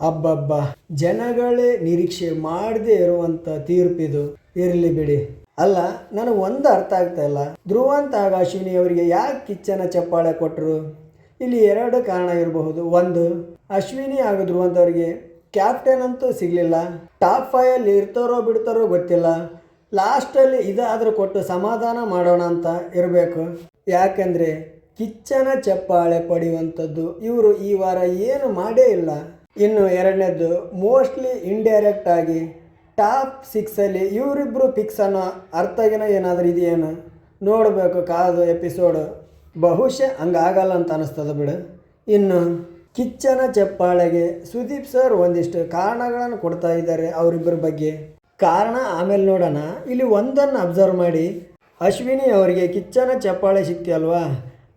ಅಬ್ಬಬ್ಬ, ಜನಗಳೇ ನಿರೀಕ್ಷೆ ಮಾಡದೇ ಇರುವಂಥ ತೀರ್ಪಿದು ಇರಲಿ ಬಿಡಿ. ಅಲ್ಲ, ನನಗೆ ಒಂದು ಅರ್ಥ ಆಗ್ತಾ ಇಲ್ಲ. ಧ್ರುವಂತ ಅಶ್ವಿನಿ ಅವರಿಗೆ ಯಾಕೆ ಕಿಚ್ಚನ ಚಪ್ಪಾಳೆ ಕೊಟ್ಟರು ಇಲ್ಲಿ ಎರಡು ಕಾರಣ ಇರಬಹುದು. ಒಂದು, ಅಶ್ವಿನಿ ಹಾಗೂ ಧ್ರುವಂತ ಅವರಿಗೆ ಕ್ಯಾಪ್ಟನ್ ಅಂತೂ ಸಿಗಲಿಲ್ಲ. ಟಾಪ್ ಫೈಯಲ್ಲಿ ಇರ್ತಾರೋ ಬಿಡ್ತಾರೋ ಗೊತ್ತಿಲ್ಲ. ಲಾಸ್ಟಲ್ಲಿ ಇದಾದರೂ ಕೊಟ್ಟು ಸಮಾಧಾನ ಮಾಡೋಣ ಅಂತ ಇರಬೇಕು. ಯಾಕಂದರೆ ಕಿಚ್ಚನ ಚಪ್ಪಾಳೆ ಪಡೆಯುವಂಥದ್ದು ಇವರು ಈ ವಾರ ಏನು ಮಾಡೇ ಇಲ್ಲ. ಇನ್ನು ಎರಡನೇದು ಮೋಸ್ಟ್ಲಿ ಇಂಡೈರೆಕ್ಟ್ ಆಗಿ ಟಾಪ್ ಸಿಕ್ಸಲ್ಲಿ ಇವರಿಬ್ಬರು ಫಿಕ್ಸ್ ಅನ್ನೋ ಅರ್ಥಗಿನ ಏನಾದರೂ ಇದೆಯೇನು? ನೋಡಬೇಕು, ಕಾದು ಎಪಿಸೋಡು ಬಹುಶಃ ಹಂಗಾಗಲ್ಲ ಅಂತ ಅನ್ನಿಸ್ತದೆ ಬಿಡು. ಇನ್ನು ಕಿಚ್ಚನ ಚಪ್ಪಾಳೆಗೆ ಸುದೀಪ್ ಸರ್ ಒಂದಿಷ್ಟು ಕಾರಣಗಳನ್ನು ಕೊಡ್ತಾ ಇದ್ದಾರೆ ಅವರಿಬ್ಬರ ಬಗ್ಗೆ. ಕಾರಣ ಆಮೇಲೆ ನೋಡೋಣ. ಇಲ್ಲಿ ಒಂದನ್ನು ಅಬ್ಸರ್ವ್ ಮಾಡಿ. ಅಶ್ವಿನಿ ಅವರಿಗೆ ಕಿಚ್ಚನ ಚಪ್ಪಾಳೆ ಸಿಕ್ತಿಯಲ್ವಾ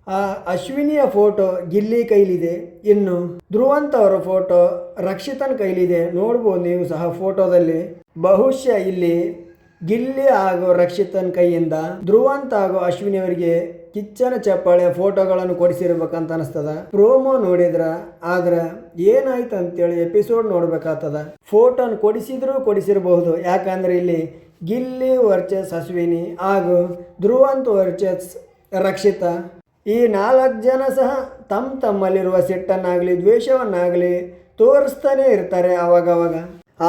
ಆ ಅಶ್ವಿನಿಯ ಫೋಟೋ ಗಿಲ್ಲಿ ಕೈಲಿದೆ. ಇನ್ನು ಧ್ರುವಂತ ಅವರ ಫೋಟೋ ರಕ್ಷಿತನ್ ಕೈಲಿದೆ. ನೋಡ್ಬೋದು ನೀವು ಸಹ ಫೋಟೋದಲ್ಲಿ. ಬಹುಶಃ ಇಲ್ಲಿ ಗಿಲ್ಲಿ ಹಾಗೂ ರಕ್ಷಿತನ್ ಕೈಯಿಂದ ಧ್ರುವಂತ ಹಾಗೂ ಅಶ್ವಿನಿ ಅವರಿಗೆ ಕಿಚ್ಚನ ಚಪ್ಪಾಳೆ ಫೋಟೋಗಳನ್ನು ಕೊಡಿಸಿರ್ಬೇಕಂತ ಅನಿಸ್ತದ. ಪ್ರೋಮೋ ನೋಡಿದ್ರ, ಆದ್ರೆ ಏನಾಯ್ತು ಅಂತೇಳಿ ಎಪಿಸೋಡ್ ನೋಡ್ಬೇಕಾಗ್ತದ. ಫೋಟೋನ ಕೊಡಿಸಿದ್ರು ಕೊಡಿಸಿರಬಹುದು. ಯಾಕಂದ್ರೆ ಇಲ್ಲಿ ಗಿಲ್ಲಿ ವರ್ಚಸ್ ಅಶ್ವಿನಿ ಹಾಗೂ ಧ್ರುವಂತ್ ವರ್ಚಸ್ ರಕ್ಷಿತ. ಈ ನಾಲ್ಕು ಜನ ಸಹ ತಮ್ಮ ತಮ್ಮಲ್ಲಿರುವ ಸಿಟ್ಟನ್ನಾಗಲಿ, ದ್ವೇಷವನ್ನಾಗಲಿ ತೋರಿಸ್ತಾನೆ ಇರ್ತಾರೆ ಆವಾಗವಾಗ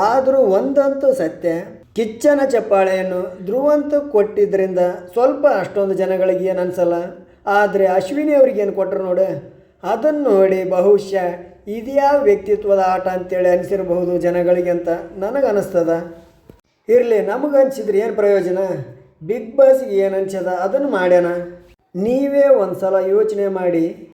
ಆದರೂ ಒಂದಂತೂ ಸತ್ಯ, ಕಿಚ್ಚನ ಚಪ್ಪಾಳೆಯನ್ನು ಧ್ರುವಂತ ಕೊಟ್ಟಿದ್ದರಿಂದ ಸ್ವಲ್ಪ ಅಷ್ಟೊಂದು ಜನಗಳಿಗೆ ಏನು ಅನಿಸಲ್ಲ? ಆದರೆ ಅಶ್ವಿನಿ ಅವ್ರಿಗೇನು ಕೊಟ್ಟರು ನೋಡು? ಅದನ್ನು ನೋಡಿ ಬಹುಶಃ ಇದ್ಯಾವ ವ್ಯಕ್ತಿತ್ವದ ಆಟ ಅಂತೇಳಿ ಅನಿಸಿರಬಹುದು ಜನಗಳಿಗೆ ಅಂತ ನನಗೆ ಅನಿಸ್ತದ ಇರಲಿ, ನಮಗನ್ಸಿದ್ರೆ ಏನು ಪ್ರಯೋಜನ? ಬಿಗ್ ಬಾಸ್ಗೆ ಏನು ಅನ್ಸದ? ಅದನ್ನು ಮಾಡ್ಯಾನ. ನೀವೇ ಒಂದು ಸಲ ಯೋಚನೆ ಮಾಡಿ.